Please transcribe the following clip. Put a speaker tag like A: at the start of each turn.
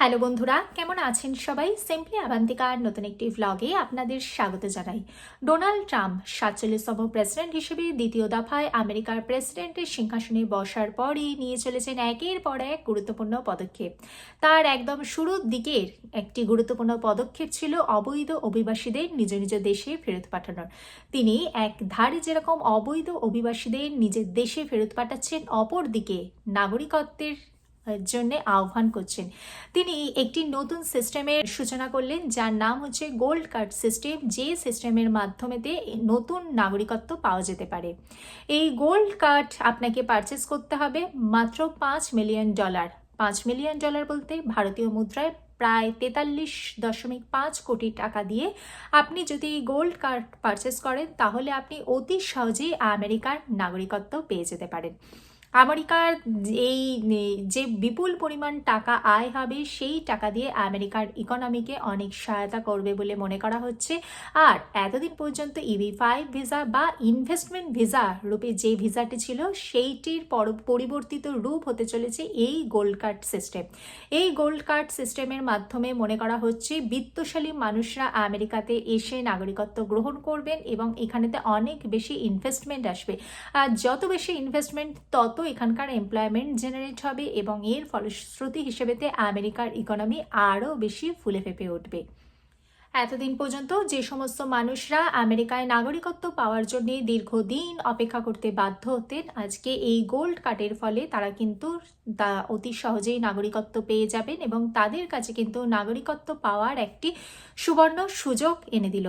A: Hello বন্ধুরা, কেমন আছেন সবাই? সিম্পলি আবান্তিকার নতুন একটি ভ্লগে আপনাদের স্বাগত জানাই। ডোনাল্ড ট্রাম্প সাতচল্লিশতম প্রেসিডেন্ট হিসেবে দ্বিতীয় দফায় আমেরিকার প্রেসিডেন্টের সিংহাসনে বসার পরই নিয়ে চলেছেন একের পর এক গুরুত্বপূর্ণ পদক্ষেপ। তার একদম শুরুর দিকের একটি গুরুত্বপূর্ণ পদক্ষেপ ছিল অবৈধ অভিবাসীদের নিজ নিজ দেশে ফেরত পাঠানোর। তিনি এক ধারে যেরকম অবৈধ অভিবাসীদের নিজের দেশে ফেরত পাঠাচ্ছেন অপর দিকে নাগরিকত্বের জন্য আহ্বান করছেন। তিনি একটি নতুন সিস্টেমের সূচনা করলেন, যার নাম হচ্ছে গোল্ড কার্ড সিস্টেম, যে সিস্টেমের মাধ্যমেতে নতুন নাগরিকত্ব পাওয়া যেতে পারে। এই গোল্ড কার্ড আপনাকে পারচেস করতে হবে মাত্র পাঁচ মিলিয়ন ডলার। পাঁচ মিলিয়ন ডলার বলতে ভারতীয় মুদ্রায় প্রায় তেতাল্লিশ দশমিক পাঁচ কোটি টাকা দিয়ে আপনি যদি এই গোল্ড কার্ড পারচেস করেন, তাহলে আপনি অতি সহজেই আমেরিকার নাগরিকত্ব পেয়ে যেতে পারেন। আমেরিকার এই যে বিপুল পরিমাণ টাকা আয় হবে সেই টাকা দিয়ে আমেরিকার ইকোনমিকে অনেক সহায়তা করবে বলে মনে করা হচ্ছে। আর এতদিন পর্যন্ত ইভি ফাইভ ভিসা বা ইনভেস্টমেন্ট ভিসা রূপে যে ভিসাটি ছিল সেইটির পর- পরিবর্তিত রূপ হতে চলেছে এই গোল্ড কার্ড সিস্টেম এই গোল্ড কার্ড সিস্টেমের মাধ্যমে মনে করা হচ্ছে বিত্তশালী মানুষরা আমেরিকাতে এসে নাগরিকত্ব গ্রহণ করবেন এবং এখানেতে অনেক বেশি ইনভেস্টমেন্ট আসবে। আর যত বেশি ইনভেস্টমেন্ট তত এখানকার এমপ্লয়মেন্ট জেনারেট হবে এবং এর ফলশ্রুতি হিসেবেতে আমেরিকার ইকোনমি আরও বেশি ফুলে ফেপে উঠবে। এতদিন পর্যন্ত যে সমস্ত মানুষরা আমেরিকায় নাগরিকত্ব পাওয়ার জন্য দীর্ঘদিন অপেক্ষা করতে বাধ্য হতেন, আজকে এই গোল্ড কার্ডের ফলে তারা কিন্তু তা অতি সহজেই নাগরিকত্ব পেয়ে যাবেন এবং তাদের কাছে কিন্তু নাগরিকত্ব পাওয়ার একটি সুবর্ণ সুযোগ এনে দিল।